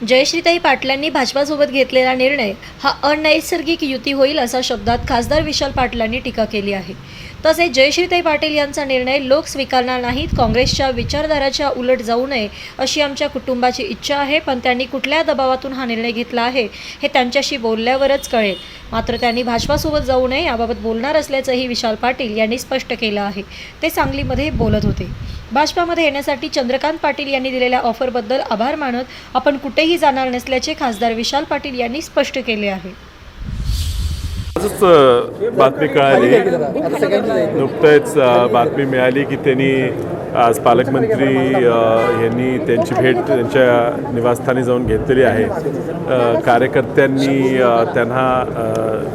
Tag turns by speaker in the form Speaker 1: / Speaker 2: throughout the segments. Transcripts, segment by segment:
Speaker 1: जयश्रीताई पाटलांनी भाजपासोबत घेतलेला निर्णय हा अनैसर्गिक युती होईल अशा शब्दात खासदार विशाल पाटलांनी टीका केली आहे. तसेच जयश्रीताई पाटील यांचा निर्णय लोक स्वीकारणार नाहीत काँग्रेसच्या विचारधाराच्या उलट जाऊ नये अशी आमच्या कुटुंबाची इच्छा आहे पण त्यांनी कुठल्या दबावातून हा निर्णय घेतला आहे हे त्यांच्याशी बोलल्यावरच कळेल. मात्र त्यांनी भाजपासोबत जाऊ नये याबाबत बोलणार असल्याचंही विशाल पाटील यांनी स्पष्ट केलं आहे. ते सांगलीमध्ये बोलत होते. भाजपामध्ये येण्यासाठी चंद्रकांत पाटील यांनी दिलेल्या ऑफरबद्दल आभार मानत आपण कुठेही जाणार नसल्याचे खासदार विशाल पाटील यांनी स्पष्ट केले आहे.
Speaker 2: आजच बातमी कळाली. नुकतंच बातमी मिळाली की त्यांनी आज पालकमंत्री यांनी त्यांची भेट त्यांच्या निवासस्थानी जाऊन घेतलेली आहे. कार्यकर्त्यांनी त्यांना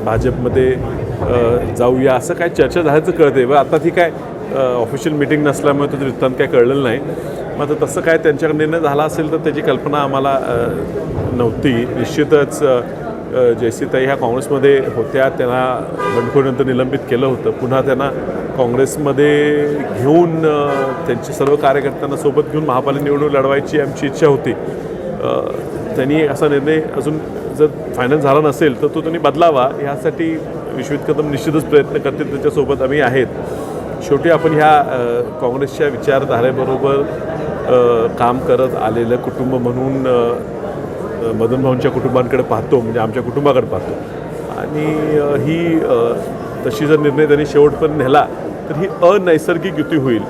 Speaker 2: भाजपमध्ये जाऊया असं काय चर्चा झाल्याचं कळते व आता ती काय ऑफिशियल मिटिंग नसल्यामुळे तो वृत्तांत काय कळलेलं नाही. मात्र तसं काय त्यांच्याकडे निर्णय झाला असेल तर त्याची कल्पना आम्हाला नव्हती. निश्चितच जयसीताई ह्या काँग्रेसमध्ये होत्या. त्यांना बंडखोरीनंतर निलंबित केलं होतं. पुन्हा त्यांना काँग्रेसमध्ये घेऊन त्यांचे त्यांच्या सर्व कार्यकर्त्यांना सोबत घेऊन महापालिका निवडणूक लढवायची आमची इच्छा होती. त्यांनी असा निर्णय अजून जर फायनल झाला नसेल तर तो त्यांनी बदलावा. ह्यासाठी विश्वित कदम निश्चितच प्रयत्न करतील. त्याच्यासोबत आम्ही आहेत. शेवटी आपण ह्या काँग्रेसच्या विचारधारेबरोबर काम करत आलेलं कुटुंब म्हणून मदनभाऊंच्या कुटुंबांकडे पाहतो म्हणजे आमच्या कुटुंबाकडे पाहतो. आणि ही तशी जर निर्णय त्यांनी शेवटपर्यंत नेला तर ही अनैसर्गिक युती होईल.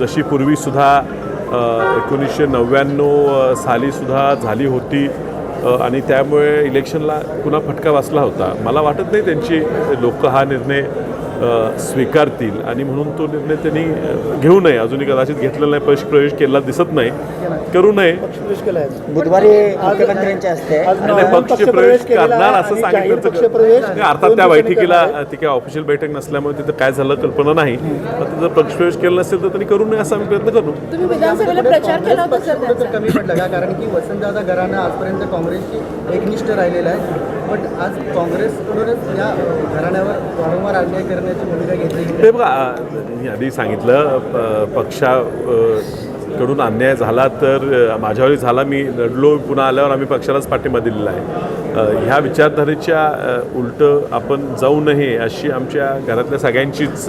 Speaker 2: जशी पूर्वीसुद्धा एकोणीसशे नव्याण्णव सालीसुद्धा झाली होती आणि त्यामुळे इलेक्शनला पुन्हा फटका बसला होता. मला वाटत नाही त्यांची लोक हा निर्णय स्वीकारतील. आणि म्हणून तो निर्णय त्यांनी घेऊ नये. अजूनही कदाचित घेतलेला नाही पक्ष प्रवेश केला दिसत नाही. करू नये.
Speaker 3: बुधवारी
Speaker 2: पक्ष प्रवेश करणार असं सांगितलं अर्थात त्या बैठकीला. ती काय ऑफिशियल बैठक नसल्यामुळे तिथं काय झालं कल्पना नाही. आता जर पक्षप्रवेश केला नसेल तर त्यांनी करू नये असा आम्ही प्रयत्न करू
Speaker 4: तुम्ही विधानसभेला प्रचार केला होता सर
Speaker 5: पक्ष
Speaker 4: त्याचा?
Speaker 5: कमी पडला का? कारण की वसंतदादा घराणं आजपर्यंत काँग्रेसची एकनिष्ठ राहिलेला आहे. पण आज काँग्रेसकडूनच या घराण्यावर वारंवार अन्याय करण्याची भूमिका घेतली
Speaker 2: ते बघा मी आधी सांगितलं प- पक्षा कडून अन्याय झाला तर माझ्यावरही झाला. मी लढलो पुन्हा आल्यावर आम्ही पक्षालाच पाठिंबा दिलेला आहे. ह्या विचारधारेच्या उलटं आपण जाऊ नये अशी आमच्या घरातल्या सगळ्यांचीच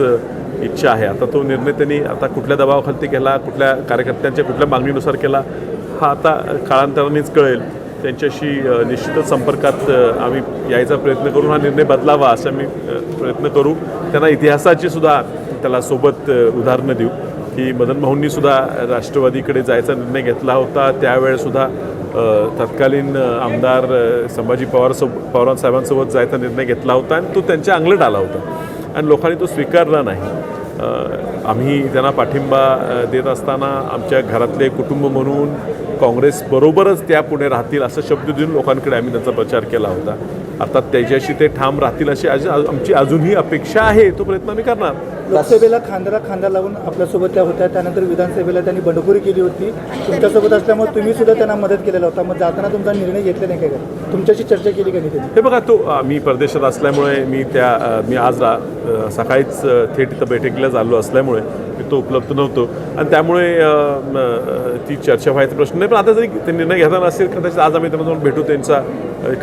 Speaker 2: इच्छा आहे. आता तो निर्णय त्यांनी आता कुठल्या दबावाखाली केला कुठल्या कार्यकर्त्यांच्या कुठल्या मागणीनुसार केला हा आता काळांतरानेच कळेल. त्यांच्याशी निश्चितच संपर्कात आम्ही यायचा प्रयत्न करून हा निर्णय बदलावा असा मी प्रयत्न करू. त्यांना इतिहासाची सुद्धा त्याला सोबत उदाहरणं देऊ की मदन भाऊंनी सुद्धा राष्ट्रवादीकडे जायचा निर्णय घेतला होता. त्यावेळेसुद्धा तत्कालीन आमदार संभाजी पवार सो पवार साहेबांसोबत जायचा निर्णय घेतला होता आणि तो त्यांच्या अंगलट आला होता. आणि लोकांनी तो स्वीकारला नाही. आम्ही त्यांना पाठिंबा देत असताना आमच्या घरातले कुटुंब म्हणून काँग्रेसबरोबरच त्या पुढे राहतील असं शब्द देऊन लोकांकडे आम्ही त्यांचा प्रचार केला होता. अर्थात त्याच्याशी ते ठाम राहतील अशी आज आमची अजूनही अपेक्षा आहे. तो प्रयत्न आम्ही करणार.
Speaker 5: लोकसभेला खांद्याला खांदा लावून आपल्यासोबत त्या होत्या. त्यानंतर विधानसभेला त्यांनी बंडखोरी केली होती. तुमच्यासोबत असल्यामुळे तुम्ही सुद्धा त्यांना मदत केलेला होता. मग जाताना तुमचा निर्णय घेतला नाही काय तुमच्याशी चर्चा केली का नाही
Speaker 2: हे बघा तो मी परदेशात असल्यामुळे मी त्या मी आज रा सकाळीच थेट इथं बैठकीला चाललो असल्यामुळे मी तो उपलब्ध नव्हतो. आणि त्यामुळे ती चर्चा व्हायचा प्रश्न नाही पण आता जरी ते निर्णय घेताना असेल कदाचित आज आम्ही त्यांना जाऊन भेटू त्यांचा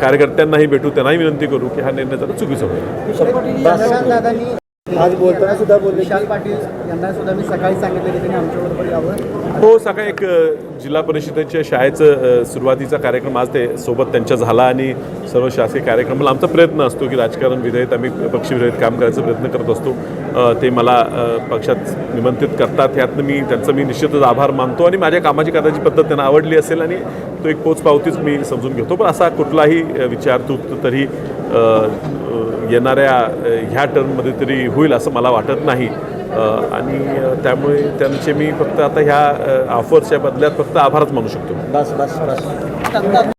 Speaker 2: कार्यकर्त्यांनाही भेटू त्यांनाही विनंती करू की हा निर्णय जरा चुकीचा होईल.
Speaker 5: दादांनी आज बोलताना सुद्धा बोलले
Speaker 6: विशाल पाटील यांना सुद्धा मी सकाळी सांगितलं की त्यांनी आमच्याबरोबर यावं.
Speaker 2: हो सकाळी एक जिल्हा परिषदेच्या शाळेचं सुरुवातीचा कार्यक्रम आज ते सोबत त्यांच्या झाला आणि सर्व शासकीय कार्यक्रमाला आमचा प्रयत्न असतो की राजकारण विधेयक आम्ही पक्षविरहित काम करायचा प्रयत्न करत असतो. ते मला पक्षात निमंत्रित करतात. ह्यातनं मी त्यांचा मी निश्चितच आभार मानतो आणि माझ्या कामाची करायची पद्धत त्यांना आवडली असेल आणि तो एक पोचपावतीच मी समजून घेतो. पण असा कुठलाही अ, विचार तरी येणाऱ्या ह्या टर्ममध्ये तरी होईल असं मला वाटत नाही. आणि त्यामुळे त्यांचे मी फक्त आता ह्या ऑफर्सच्या बदल्यात फक्त आभारच मानू शकतो.
Speaker 3: बस बस बस.